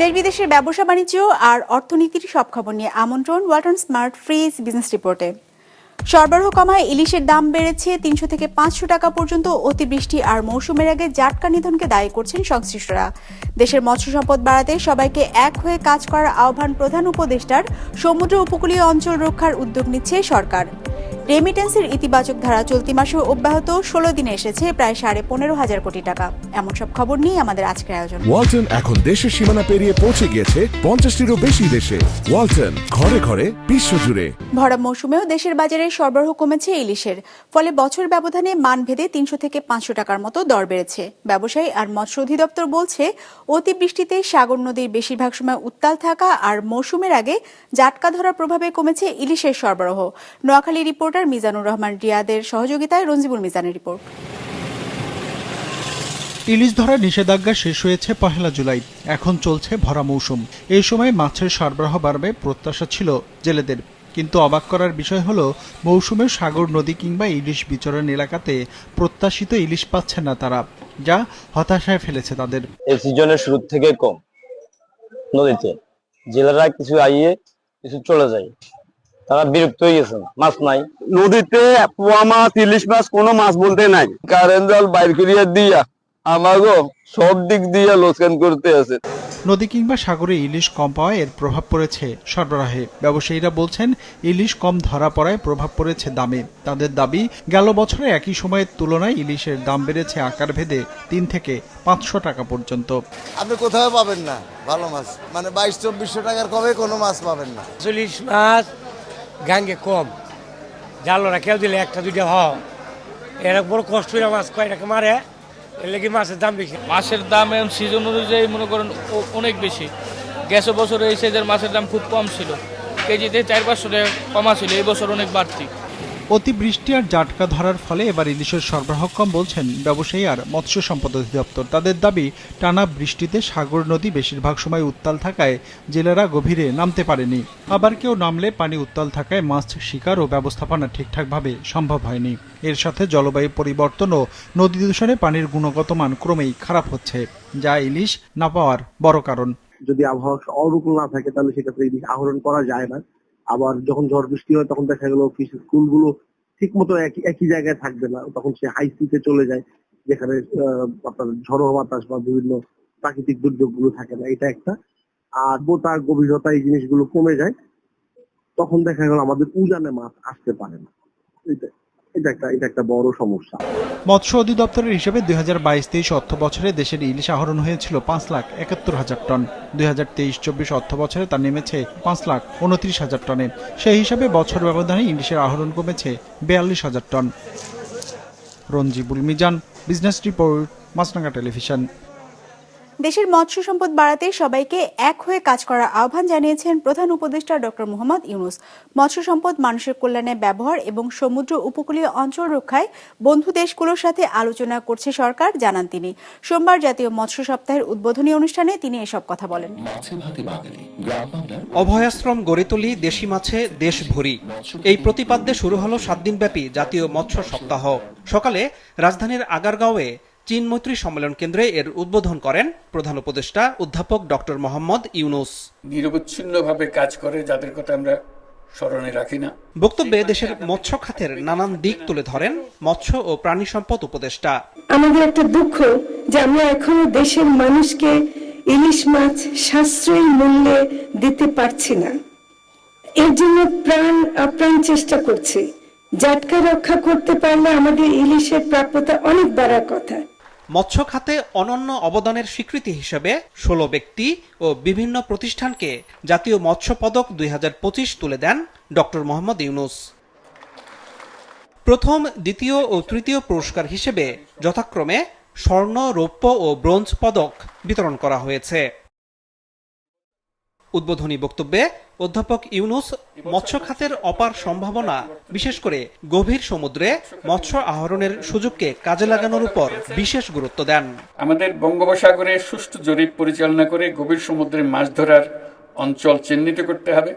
দেশ বিদেশের ব্যবসা বাণিজ্য আর অর্থনীতির সব খবর নিয়ে আমন্ত্রণ ওয়ালটন স্মার্ট ফ্রিজ বিজনেস রিপোর্টে। সরবরাহ কমায় ইলিশের দাম বেড়েছে তিনশো থেকে পাঁচশো টাকা পর্যন্ত অতিবৃষ্টি আর মৌসুমের আগে জাটকা নিধনকে দায়ী করছেন সংশ্লিষ্টরা। দেশের মৎস্য সম্পদ বাড়াতে সবাইকে এক হয়ে কাজ করার আহ্বান প্রধান উপদেষ্টার। সমুদ্র উপকূলীয় অঞ্চল রক্ষার উদ্যোগ নিচ্ছে সরকার। রেমিটেন্সের ইতিবাচক ধারা চলতি মাসেও অব্যাহত ষোলো দিনে এসেছে প্রায় সাড়ে পনেরো হাজার কোটি টাকা। এমন সব খবর নিয়ে আমাদের আজকের আয়োজন। ওয়ালটন এখন দেশের সীমানা পেরিয়ে পৌঁছে গিয়েছে পঞ্চাশটিরও বেশি দেশে। ওয়ালটন ঘরে ঘরে বিশ্বজুড়ে ভরা মৌসুমেও দেশের বাজারে সরবরাহ কমেছে ইলিশের। ফলে বছর ব্যবধানে মানভেদে তিনশো থেকে পাঁচশো টাকার মতো দর বেড়েছে। ব্যবসায়ী আর মৎস্য অধিদপ্তর বলছে অতিবৃষ্টিতে সাগর নদীর বেশিরভাগ সময় উত্তাল থাকা আর মৌসুমের আগে জাটকা ধরার প্রভাবে কমেছে ইলিশের সরবরাহ। নোয়াখালী রিপোর্টার মিজানুর রহমান রিয়াদের সহযোগিতায় রঞ্জিবুল মিজানের রিপোর্ট। ইলিশ ধরার নিষেধাজ্ঞা শেষ হয়েছে পহেলা জুলাই। এখন চলছে ভরা মৌসুম। এই সময় মাছের সরবরাহ বাড়বে প্রত্যাশা ছিল জেলেদের। কিন্তু অবাক করার বিষয় হলো মৌসুমে সাগর নদী কিংবা ইলিশ বিচরণ এলাকাতে প্রত্যাশিত ইলিশ পাচ্ছে না তারা যা হতাশায় ফেলেছে তাদের। এই সিজনের শুরু থেকে কম নদীতে। জেলেরা কিছু আইয়ে কিছু চলে যায়। তারা বিরক্ত হয়ে গেছেন মাছ নাই। নদীতে পোয়া মাছ ইলিশ মাছ কোনো মাছ বলতে নাই। কারেন্ট জল বাইর করিয়া দিয়া আমাগো সব দিক দিয়া লোকসান করতে আছে। নদী কিংবা সাগরে ইলিশ কম পাওয়ায় এর প্রভাব পড়েছে সরবরাহে। ব্যবসায়ীরা বলছেন ইলিশ কম ধরা পড়ায় প্রভাব পড়েছে দামে। তাদের দাবি গেল বছরে একই সময়ের তুলনায় ইলিশের দাম বেড়েছে আকার ভেদে তিন থেকে পাঁচশো টাকা পর্যন্ত। আপনি কোথাও পাবেন না ভালো মাছ। মানে বাইশ চব্বিশশো টাকার কবে কোনো মাছ পাবেন না। চল্লিশ মাছ গাঙ্গে কম। জালরা কেউ দিলে একটা, দুইটা হ এরা বড় কষ্ট হয়ে মাছ কয়টাকে মারে, এর লেগে মাছের দাম বেশি। মাছের দাম এখন সিজন অনুযায়ী মনে করেন অনেক বেশি। গেছে বছর এই সাইজের মাছের দাম খুব কম ছিল। কেজিতে চার পাঁচশো টাকা কমা ছিল এই বছর অনেক বাড়তি। অতিবৃষ্টি আর জাটকা ধরার ফলে এবার ইলিশের সরবরাহ কম বলছেন ব্যবসায়ী আর মৎস্য সম্পদ অধিদপ্তর। তাদের দাবি, টানা বৃষ্টিতে সাগর নদী বেশিরভাগ সময় উত্তাল থাকায় জেলেরা গভীরে নামতে পারেনি। আবার কেউ নামলে পানি উত্তাল থাকায় মাছ শিকার ও ব্যবস্থাপনা ঠিকঠাকভাবে সম্ভব হয়নি। এর সাথে জলবায়ু পরিবর্তন ও নদী দূষণে পানির গুণগত মান ক্রমেই খারাপ হচ্ছে। যা ইলিশ না পাওয়ার বড় কারণ। যদি আবহাওয়া অনুকূল না থাকে, তাহলে সেক্ষেত্রে ইলিশ আহরণ করা যায় না। আবার যখন ঝড় বৃষ্টি হয়, তখন দেখা গেল স্কুলগুলো ঠিক মতো একই একই জায়গায় থাকবে না। তখন সে হাই সিতে চলে যায়, যেখানে আপনার ঝড়ো বাতাস বা বিভিন্ন প্রাকৃতিক দুর্যোগগুলো থাকে না। এটা একটা। আর তার গভীরতা এই জিনিসগুলো কমে যায়। তখন দেখা গেল আমাদের উজানে মাছ আসতে পারে না। মৎস্য অধিদপ্তরের হিসেবে দুই হাজার বাইশ তেইশ অর্থ বছরে দেশের ইলিশ আহরণ হয়েছিল পাঁচ লাখ একাত্তর হাজার টন। দুই হাজার তেইশ চব্বিশ অর্থ বছরে তা নেমেছে পাঁচ লাখ উনত্রিশ হাজার টনে। সেই হিসাবে বছর ব্যবধানে ইলিশের আহরণ কমেছে বিয়াল্লিশ হাজার ton. Ranjibul Mizan, business report Maasranga television. দেশের মৎস্য সম্পদ বাড়াতে সবাইকে এক হয়ে কাজ করার আহ্বান জানিয়েছেন প্রধান উপদেষ্টা ডক্টর মোহাম্মদ ইউনুস। মৎস্য সম্পদ মানুষের কল্যাণে ব্যবহার এবং সমুদ্র উপকূলীয় অঞ্চল রক্ষায় বন্ধু দেশগুলোর সাথে আলোচনা করছে সরকার, জানান তিনি। সোমবার জাতীয় মৎস্য সপ্তাহের উদ্বোধনী অনুষ্ঠানে তিনি এসব কথা বলেন। অভয়াশ্রম গড়ে তুলি দেশি মাছে দেশ ভরি। এই প্রতিপাদ্যে শুরু হলো সাত জাতীয় মৎস্য সপ্তাহ। সকালে রাজধানীর আগারগাঁওয়ে চীন মৈত্রী সম্মেলন কেন্দ্রে এর উদ্বোধন করেন প্রধান উপদেষ্টা অধ্যাপক ডক্টর মোহাম্মদ ইউনুস। নিরবচ্ছিন্নভাবে কাজ করে যাদের কথা আমরা স্মরণে রাখি না। বক্তব্যে দেশের মৎস্য খাতের নানান দিক তুলে ধরেন মৎস্য ও প্রাণী সম্পদ উপদেষ্টা। আমাদের একটা দুঃখ যে আমরা এখনও দেশের মানুষকে ইলিশ মাছ সাশ্রয়ী মূল্যে দিতে পারছি না। এর জন্য প্রাণ আপ্রাণ চেষ্টা করছি। জাটকা রক্ষা করতে পারলে আমাদের ইলিশের প্রাপ্যতা অনেক বাড়ার কথা। মৎস্য খাতে অনন্য অবদানের স্বীকৃতি হিসেবে ষোলো ব্যক্তি ও বিভিন্ন প্রতিষ্ঠানকে জাতীয় মৎস্য পদক দুই হাজার পঁচিশ তুলে দেন ড. মোহাম্মদ ইউনুস। প্রথম, দ্বিতীয় ও তৃতীয় পুরস্কার হিসেবে যথাক্রমে স্বর্ণ, রৌপ্য ও ব্রোঞ্জ পদক বিতরণ করা হয়েছে। উদ্বোধনী বক্তব্যে অধ্যাপক ইউনুস মৎস্য খাতের অপার সম্ভাবনা, বিশেষ করে গভীর সমুদ্রে মৎস্য আহরণের সুযোগকে কাজে লাগানোর উপর বিশেষ গুরুত্ব দেন। আমাদের বঙ্গোপসাগরে সুষ্ঠু জরিপ পরিচালনা করে গভীর সমুদ্রে মাছ ধরার অঞ্চল চিহ্নিত করতে হবে।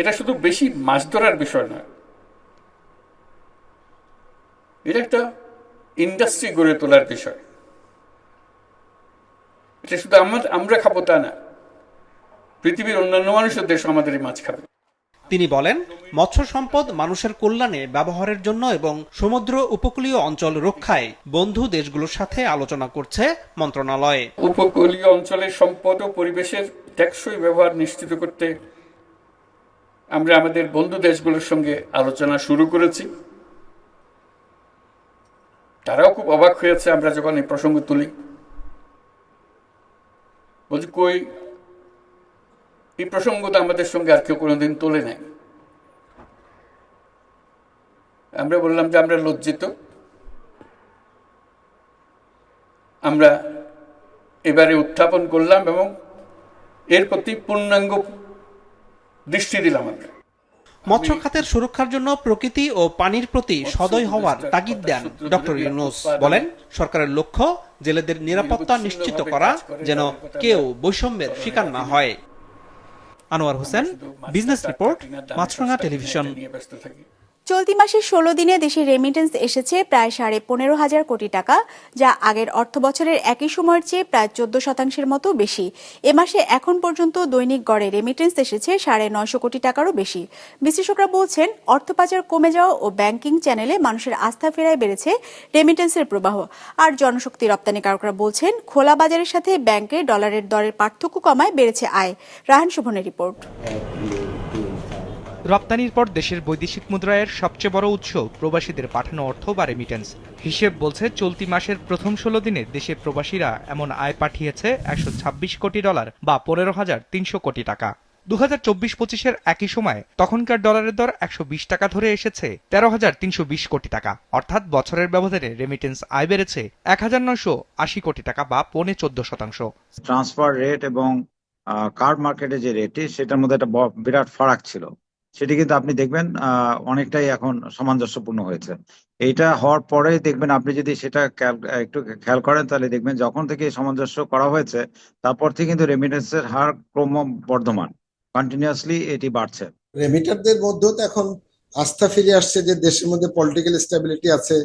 এটা শুধু বেশি মাছ ধরার বিষয় নয়, এটা একটা ইন্ডাস্ট্রি গড়ে তোলার বিষয়। এটা শুধু আমার খাব তা না। পৃথিবীর অন্যান্য মানুষের দেশ আমাদের এই মাছ খাবে তিনি বলেন মৎস্য সম্পদ মানুষের কল্যাণে ব্যবহারের জন্য এবং সমুদ্র উপকূলীয় অঞ্চল রক্ষায় বন্ধু দেশগুলোর সাথে আলোচনা করছে মন্ত্রণালয়। উপকূলীয় অঞ্চলের সম্পদ ও পরিবেশের টেকসই ব্যবহার নিশ্চিত করতে আমরা আমাদের বন্ধু দেশগুলোর সঙ্গে আলোচনা শুরু করেছি। তারাও খুব অবাক হয়েছে আমরা যখন এই প্রসঙ্গ তুলি। বলছি কই এই প্রসঙ্গ তো আমাদের সঙ্গে আর কেউ কোনোদিন তোলে নাই। আমরা বললাম যে আমরা লজ্জিত। আমরা এবারে উত্থাপন করলাম এবং এর প্রতি পূর্ণাঙ্গ দৃষ্টি দিলাম আমরা। মৎস্য খাতের সুরক্ষার জন্য প্রকৃতি ও পানির প্রতি সদয় হওয়ার তাগিদ দেন ডক্টর ইউনুস। বলেন সরকারের লক্ষ্য জেলেদের নিরাপত্তা নিশ্চিত করা যেন কেউ বৈষম্যের শিকার না হয়। Anwar Hossain business report Maasranga television. চলতি মাসের ষোলো দিনে দেশে রেমিটেন্স এসেছে প্রায় সাড়ে পনেরো হাজার কোটি টাকা, যা আগের অর্থ বছরের একই সময়ের চেয়ে প্রায় চোদ্দ শতাংশের মতো বেশি। এ মাসে এখন পর্যন্ত দৈনিক গড়ে রেমিটেন্স এসেছে সাড়ে নয়শো কোটি টাকারও বেশি। বিশ্লেষকরা বলছেন, অর্থ পাচার কমে যাওয়া ও ব্যাংকিং চ্যানেলে মানুষের আস্থা ফেরায় বেড়েছে রেমিটেন্সের প্রবাহ। আর জনশক্তি রপ্তানিকারকরা বলছেন, খোলা বাজারের সাথে ব্যাংকে ডলারের দরের পার্থক্য কমায় বেড়েছে আয়। রাহান শোভনের রিপোর্ট। রপ্তানির পর দেশের বৈদেশিক মুদ্রায়ের সবচেয়ে বড় উৎস প্রবাসীদের পাঠানো অর্থ বা রেমিটেন্স হিসেব বলছে, চলতি মাসের প্রথম ষোলো দিনে দেশে প্রবাসীরা এমন আয় পাঠিয়েছে একশো ছাব্বিশ কোটি ডলার বা পনেরো হাজার তিনশো কোটি টাকা। দু হাজার চব্বিশ পঁচিশের একই সময় তখনকার ডলারের দর একশো বিশ টাকা ধরে এসেছে তেরো হাজার তিনশো বিশ কোটি টাকা। অর্থাৎ বছরের ব্যবধানে রেমিটেন্স আয় বেড়েছে এক হাজার নয়শো আশি কোটি টাকা বা পৌনে চোদ্দ শতাংশ। ট্রান্সফার রেট এবং কার্ড মার্কেটে যে রেটটি সেটার মধ্যে একটা বিরাট ফারাক ছিল। সেটি কিন্তু আপনি দেখবেন অনেকটাই এখন সামঞ্জস্যপূর্ণ হয়েছে। এইটা হওয়ার পরে দেখবেন আপনি যদি সেটা একটু খেয়াল করেন, তাহলে দেখবেন যখন থেকে সামঞ্জস্য করা হয়েছে, তারপর থেকে কিন্তু রেমিটেন্সের হার ক্রম বর্ধমান কন্টিনিউয়াসলি এটি বাড়ছে। রেমিটারদের মধ্যেও তো এখন আস্থা ফিরে আসছে যে দেশের মধ্যে পলিটিক্যাল স্টেবিলিটি আছে,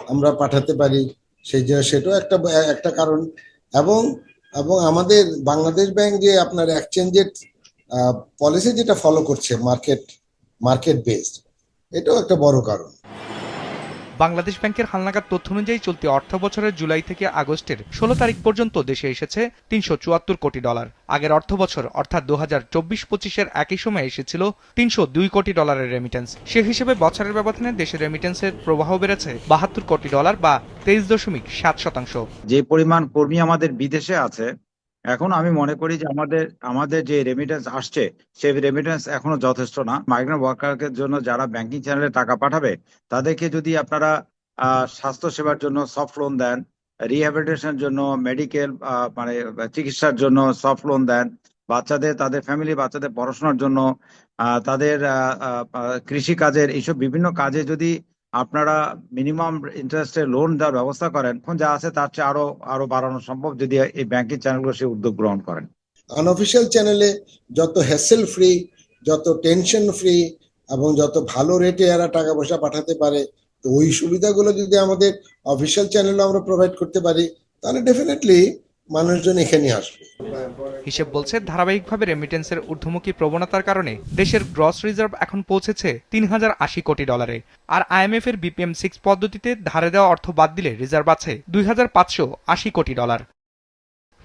আমরা পাঠাতে পারি। সেই জন্য সেটাও একটা একটা কারণ। এবং এবং আমাদের বাংলাদেশ ব্যাংক যে আপনার এক্সচেঞ্জের পলিসি যেটা ফলো করছে মার্কেট মার্কেট বেসড এটাও একটা বড় কারণ। বাংলাদেশ ব্যাংকের হালনাগাদ তথ্য অনুযায়ী চলতি অর্থ বছরের জুলাই থেকে আগস্টের ষোলো তারিখ পর্যন্ত দেশে এসেছে তিনশো চুয়াত্তর কোটি ডলার। আগের অর্থ বছর অর্থাৎ দু হাজার চব্বিশ পঁচিশের একই সময়ে এসেছিল তিনশো দুই কোটি ডলারের রেমিটেন্স সে হিসেবে বছরের ব্যবধানে দেশের রেমিটেন্সের প্রবাহ বেড়েছে বাহাত্তর কোটি ডলার বা তেইশ দশমিক সাত শতাংশ। যে পরিমাণ কর্মী আমাদের বিদেশে আছে এখন আমি মনে করি যে আমাদের আমাদের যে রেমিটেন্স আসছে, সেই রেমিটেন্স এখনও যথেষ্ট না। মাইগ্রেন্ট ওয়ার্কারদের জন্য যারা ব্যাংকিং চ্যানেলে টাকা পাঠাবে, তাদেরকে যদি আপনারা স্বাস্থ্য সেবার জন্য সফট লোন দেন রিহ্যাবিলিটেশনের জন্য মেডিকেল মানে চিকিৎসার জন্য সফট লোন দেন, বাচ্চাদের, তাদের ফ্যামিলি বাচ্চাদের পড়াশোনার জন্য তাদের কৃষি কাজের এইসব বিভিন্ন কাজে যদি আপনারা মিনিমাম ইন্টারেস্টে লোন দেওয়ার ব্যবস্থা করেন, এখন যা আছে তার চেয়ে আরও আরও বাড়ানো সম্ভব যদি এই ব্যাংকিং চ্যানেলগুলো সেই উদ্যোগ গ্রহণ করেন। আনঅফিসিয়াল চ্যানেলে যত হ্যাসেল ফ্রি যত টেনশন ফ্রি এবং যত ভালো রেটে এরা টাকা পয়সা পাঠাতে পারে, তো ওই সুবিধাগুলো যদি আমাদের অফিসিয়াল চ্যানেলে আমরা প্রোভাইড করতে পারি, তাহলে ডেফিনেটলি মানুষজন এখানে আসবে। হিসেব বলছে ধারাবাহিকভাবে রেমিটেন্সের ঊর্ধ্বমুখী প্রবণতার কারণে দেশের গ্রস রিজার্ভ এখন পৌঁছেছে তিন হাজার আশি কোটি ডলারে আর আইএমএফ এর বিপিএম সিক্স পদ্ধতিতে ধারে দেওয়া অর্থ বাদ দিলে রিজার্ভ আছে দুই হাজার পাঁচশো আশি crore dollar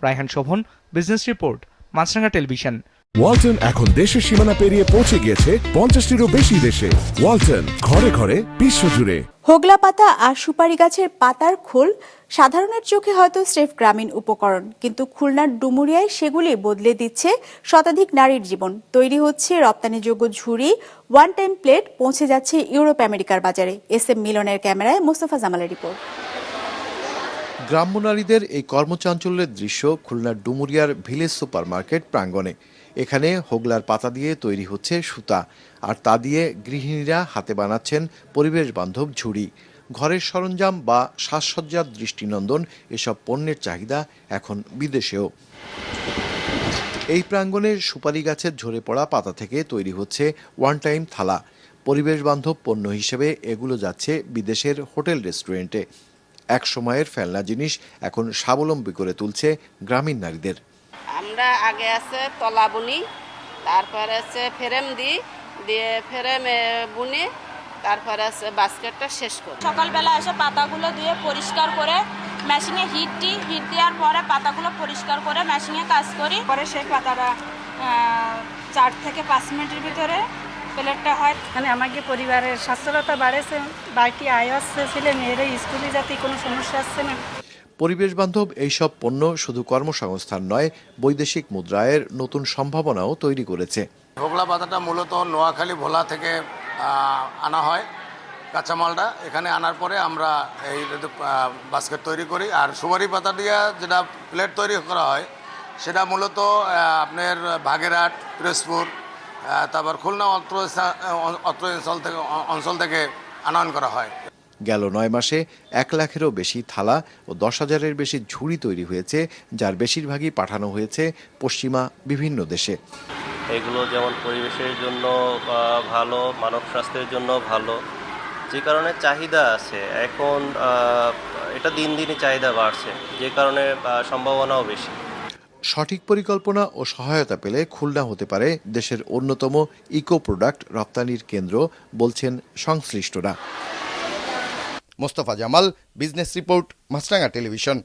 Raihan Shovon business report Maasranga television Walton এখন দেশের সীমানা পেরিয়ে পৌঁছে গিয়েছে পঞ্চাশটিরও বেশি দেশে। ওয়ালটন ঘরে ঘরে বিশ্বজুড়ে হোগলা পাতা আর সুপারি গাছের পাতার খোল সাধারণের চোখে হয়তো স্রেফ গ্রামীণ উপকরণ, কিন্তু খুলনার ডুমুরিয়ায় সেগুলি বদলে দিচ্ছে শতাধিক নারীর জীবন। তৈরি হচ্ছে রপ্তানিযোগ্য ঝুড়ি ওয়ান টাইম প্লেট পৌঁছে যাচ্ছে ইউরোপ আমেরিকার বাজারে। এস এম মিলনের ক্যামেরায় মোস্তফা জামালের রিপোর্ট। গ্রাম্য নারীদের এই কর্মচাঞ্চল্যের দৃশ্য খুলনার ডুমুরিয়ার ভিলেজ সুপার মার্কেট প্রাঙ্গণে। এখানে হোগলার পাতা দিয়ে তৈরি হচ্ছে সুতা, আর তা দিয়ে গৃহিণীরা হাতে বানাচ্ছেন পরিবেশ বান্ধব ঝুড়ি। ঘরের সরঞ্জাম বা সাজসজ্জার দৃষ্টিনন্দন, এসব পণ্যের চাহিদা এখন বিদেশেও। এই প্রাঙ্গণে সুপারি গাছের ঝরে পড়া পাতা থেকে তৈরি হচ্ছে ওয়ান টাইম থালা। পরিবেশ বান্ধব পণ্য হিসেবে এগুলো যাচ্ছে বিদেশের হোটেল রেস্টুরেন্টে। এক সময়ের ফেলনা জিনিস এখন স্বাবলম্বী করে তুলছে গ্রামীণ নারীদের। আমরা আগে আছে তলা বুনি, তারপরে আছে ফ্রেম দিই দিয়ে ফ্রেমে বুনি তারপরে আছে বাস্কেটটা শেষ করি। সকালবেলা এসে পাতাগুলো দিয়ে পরিষ্কার করে মেশিনে হিট দিই হিট দেওয়ার পরে পাতাগুলো পরিষ্কার করে মেশিনে কাজ করি। পরে সেই পাতাটা চার থেকে পাঁচ মিনিটের ভিতরে প্লেটটা হয়। মানে আমাকে পরিবারের স্বাস্থ্যতা বাড়েছে বাড়িটি আয় আসছে ছেলে মেয়েরা স্কুলে যাতে কোনো সমস্যা আসছে না। পরিবেশ বান্ধব এইসব পণ্য শুধু কর্মসংস্থান নয় বৈদেশিক মুদ্রায়ের নতুন সম্ভাবনাও তৈরি করেছে। হোগলা পাতাটা মূলত নোয়াখালী ভোলা থেকে আনা হয় কাঁচামালটা। এখানে আনার পরে আমরা এই বাস্কেট তৈরি করি। আর সুপারি পাতা দিয়ে যেটা প্লেট তৈরি করা হয়, সেটা মূলত আপনার বাগেরহাট, পিরোজপুর তারপর খুলনা অত্র অত্র অঞ্চল থেকে অঞ্চল থেকে আনয়ন করা হয়। গেল নয় মাসে এক লাখেরও বেশি থালা ও দশ হাজারের বেশি ঝুড়ি তৈরি হয়েছে, যার বেশিরভাগই পাঠানো হয়েছে পশ্চিমা বিভিন্ন দেশে। এগুলো যেমন পরিবেশের জন্য ভালো মানব স্বাস্থ্যের জন্য ভালো। যে কারণে চাহিদা আছে। এখন এটা দিন দিনই চাহিদা বাড়ছে। যে কারণে সম্ভাবনাও বেশি। সঠিক পরিকল্পনা ও সহায়তা পেলে খুলনা হতে পারে দেশের অন্যতম ইকো প্রোডাক্ট রপ্তানির কেন্দ্র বলছেন সংশ্লিষ্টরা। Mostafa Jamal business report Maasranga television.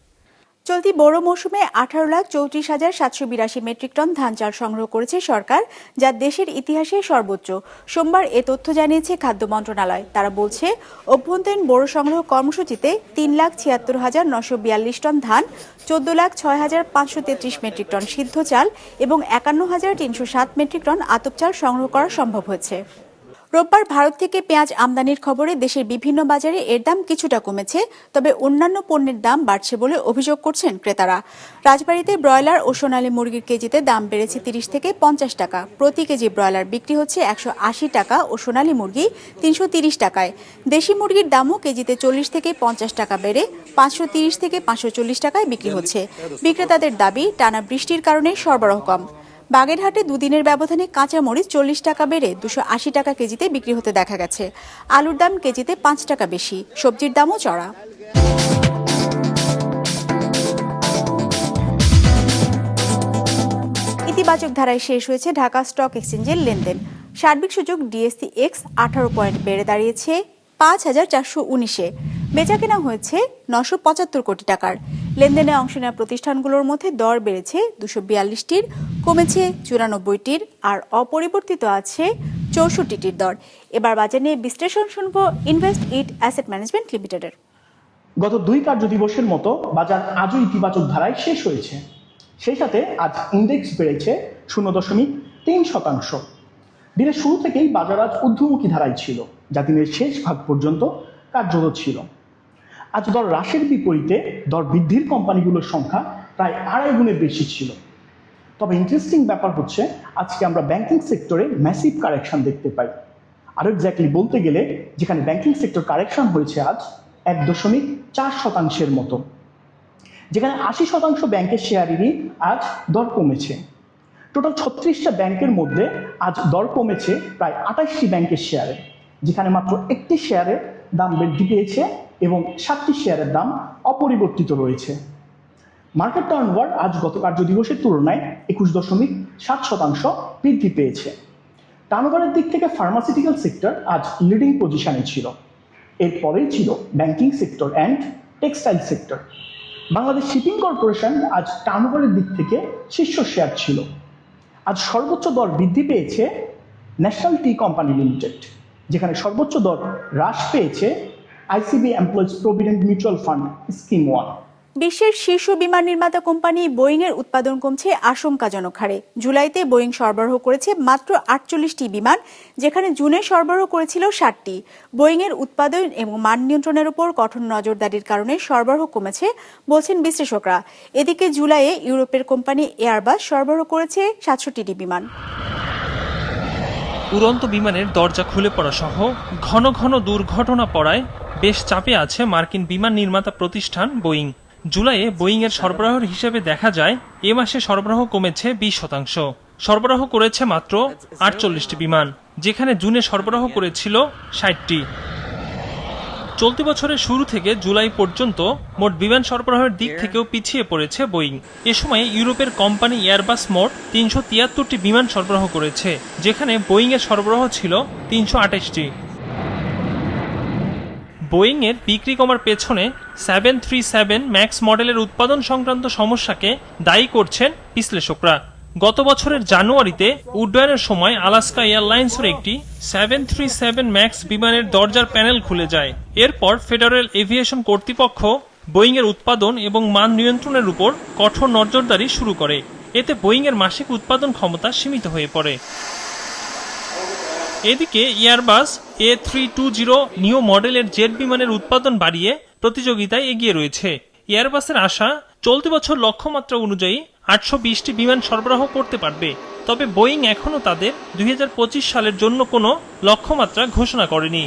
চলতি বড় মৌসুমে আঠারো লাখ চৌত্রিশ হাজার সাতশো বিরাশি মেট্রিক টন ধান চাল সংগ্রহ করেছে সরকার, যা দেশের ইতিহাসে সর্বোচ্চ। সোমবার এ তথ্য জানিয়েছে খাদ্য মন্ত্রণালয়। তারা বলছে, অভ্যন্তরীণ বড় সংগ্রহ কর্মসূচিতে তিন লাখ ছিয়াত্তর হাজার নশো বিয়াল্লিশ টন ধান, চোদ্দ লাখ ছয় হাজার পাঁচশো তেত্রিশ মেট্রিক টন সিদ্ধ চাল এবং একান্ন হাজার তিনশো সাত মেট্রিক টন আতপ চাল সংগ্রহ করা সম্ভব হয়েছে। রোববার ভারত থেকে পেঁয়াজ আমদানির খবরে দেশের বিভিন্ন বাজারে এর দাম কিছুটা কমেছে, তবে অন্যান্য পণ্যের দাম বাড়ছে বলে অভিযোগ করছেন ক্রেতারা। রাজবাড়িতে ব্রয়লার ও সোনালী মুরগির কেজিতে দাম বেড়েছে তিরিশ থেকে পঞ্চাশ টাকা। প্রতি কেজি ব্রয়লার বিক্রি হচ্ছে একশো আশি টাকা ও সোনালী মুরগি তিনশো তিরিশ টাকায়। দেশি মুরগির দামও কেজিতে চল্লিশ থেকে পঞ্চাশ টাকা বেড়ে পাঁচশো তিরিশ থেকে পাঁচশো চল্লিশ টাকায় বিক্রি হচ্ছে। বিক্রেতাদের দাবি, টানা বৃষ্টির কারণে সরবরাহ কম। বাগেরহাটে দুদিনের ব্যবধানে কাঁচা মরিচ চল্লিশ টাকা বেড়ে দুশো আশি টাকা কেজিতে বিক্রি হতে দেখা গেছে। আলুর দাম কেজিতে পাঁচ টাকা বেশি, সবজির দামও চড়া। ইতিবাচক ধারায় শেষ হয়েছে ঢাকা স্টক এক্সচেঞ্জের লেনদেন। সার্বিক সূচক ডিএসসি এক্স আঠারো পয়েন্ট বেড়ে দাঁড়িয়েছে পাঁচ হাজার চারশো উনিশে। বেচা কেনা হয়েছে নশো পঁচাত্তর কোটি টাকার। লেনদেনে অংশ নেওয়া প্রতিষ্ঠানগুলোর মধ্যে দর বেড়েছে দুশো বিয়াল্লিশটির, কমেছে চুরানব্বইটির আর অপরিবর্তিত আছে চৌষট্টিটির দর। এবার বাজার নিয়ে বিশ্লেষণ শুনব ইনভেস্ট ইট অ্যাসেট ম্যানেজমেন্ট লিমিটেডের। গত দুই কার্য দিবসের মতো বাজার আজও ইতিবাচক ধারায় শেষ হয়েছে। সেই সাথে আজ ইন্ডেক্স বেড়েছে শূন্য দশমিক তিন শতাংশ। দিনের শুরু থেকেই বাজার আজ ঊর্ধ্বমুখী ধারায় ছিল, যা দিনের শেষ ভাগ পর্যন্ত কার্যরত ছিল। আজ দর হ্রাসের বিপরীতে দর বৃদ্ধির কোম্পানিগুলোর সংখ্যা প্রায় আড়াই গুণের বেশি ছিল। তবে ইন্টারেস্টিং ব্যাপার হচ্ছে, আজকে আমরা ব্যাংকিং সেক্টরে ম্যাসিভ কারেকশন দেখতে পাই। আরও এক্স্যাক্টলি বলতে গেলে, যেখানে ব্যাংকিং সেক্টর কারেকশন হয়েছে আজ, এক দশমিক চার শতাংশের মতো। যেখানে আশি শতাংশ ব্যাংকের শেয়ারেরই আজ দর কমেছে। টোটাল ছত্রিশটা ব্যাংকের মধ্যে আজ দর কমেছে প্রায় আঠাশটি ব্যাংকের শেয়ারে যেখানে মাত্র একটি শেয়ারের দাম বৃদ্ধি পেয়েছে এবং সাতটি শেয়ারের দাম অপরিবর্তিত রয়েছে। মার্কেট টার্নওভার আজ গত কার্য দিবসের তুলনায় একুশ দশমিক সাত শতাংশ বৃদ্ধি পেয়েছে। টার্নওভারের দিক থেকে ফার্মাসিউটিক্যাল সেক্টর আজ লিডিং পজিশনে ছিল। এরপরেই ছিল banking sector and textile sector Bangladesh shipping corporation আজ টার্নওভারের দিক থেকে শীর্ষ শেয়ার ছিল। আজ সর্বোচ্চ দর বৃদ্ধি পেয়েছে ন্যাশনাল টি কোম্পানি লিমিটেড যেখানে সর্বোচ্চ দর হ্রাস পেয়েছে ICB employees provident mutual fund scheme one. বিশ্বের শীর্ষ বিমান নির্মাতা কোম্পানি বোয়িং এর উৎপাদন কমছে আশঙ্কাজনক হারে। জুলাইতে বোয়িং সরবরাহ করেছে মাত্র আটচল্লিশটি বিমান, যেখানে জুনে সরবরাহ করেছিল ষাটটি। বোয়িং এর উৎপাদন এবং মান নিয়ন্ত্রণের উপর কঠোর নজরদারির কারণে সরবরাহ কমেছে, বলছেন বিশ্লেষকরা। এদিকে জুলাইয়ে ইউরোপের কোম্পানি এয়ারবাস সরবরাহ করেছে সাতষট্টিটি বিমান। উড়ন্ত বিমানের দরজা খুলে পড়া সহ ঘন ঘন দুর্ঘটনা পড়ায় বেশ চাপে আছে মার্কিন বিমান নির্মাতা প্রতিষ্ঠান বোয়িং। জুলাইয়ে বোয়িংয়ের সরবরাহের হিসেবে দেখা যায়, এ মাসে সরবরাহ কমেছে বিশ শতাংশ। সরবরাহ করেছে মাত্র আটচল্লিশটি বিমান, যেখানে জুনে সরবরাহ করেছিল ষাটটি। চলতি বছরের শুরু থেকে জুলাই পর্যন্ত মোট বিমান সরবরাহের দিক থেকেও পিছিয়ে পড়েছে বোয়িং। এ সময়ে ইউরোপের কোম্পানি এয়ারবাস মোট তিনশো তিয়াত্তরটি বিমান সরবরাহ করেছে যেখানে বোয়িং এর সরবরাহ ছিল তিনশো আঠাশটি। বোয়িং এর বিক্রি কমার পেছনে সেভেন থ্রি সেভেন ম্যাক্স মডেলের উৎপাদন সংক্রান্ত সমস্যাকে দায়ী করছেন বিশ্লেষকরা। গত বছরের জানুয়ারিতে উড্ডয়নের সময় আলাস্কা এয়ারলাইন্সের একটি সেভেন থ্রি সেভেন ম্যাক্স বিমানের দরজার প্যানেল খুলে যায়। এরপর ফেডারেল এভিয়েশন কর্তৃপক্ষ বোয়িং এর উৎপাদন এবং মান নিয়ন্ত্রণের উপর কঠোর নজরদারি শুরু করে। এতে বোয়িং এর মাসিক উৎপাদন ক্ষমতা সীমিত হয়ে পড়ে। এদিকে Airbus A three two zero new মডেলের জেট বিমানের উৎপাদন বাড়িয়ে প্রতিযোগিতায় এগিয়ে রয়েছে। এয়ারবাসের আশা, চলতি বছর লক্ষ্যমাত্রা অনুযায়ী আটশো বিশটি বিমান সরবরাহ করতে পারবে, তবে বোয়িং এখনও তাদের দুই হাজার পঁচিশ সালের জন্য কোনো লক্ষ্যমাত্রা ঘোষণা করেনি।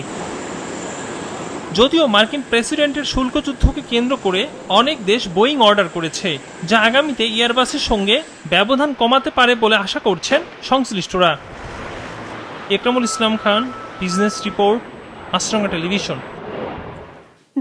যদিও মার্কিন প্রেসিডেন্টের শুল্ক যুদ্ধকে কেন্দ্র করে অনেক দেশ বোয়িং অর্ডার করেছে, যা আগামীতে এয়ারবাসের সঙ্গে ব্যবধান কমাতে পারে বলে আশা করছেন সংশ্লিষ্টরা। Ekramul Islam Khan, business report Maasranga television.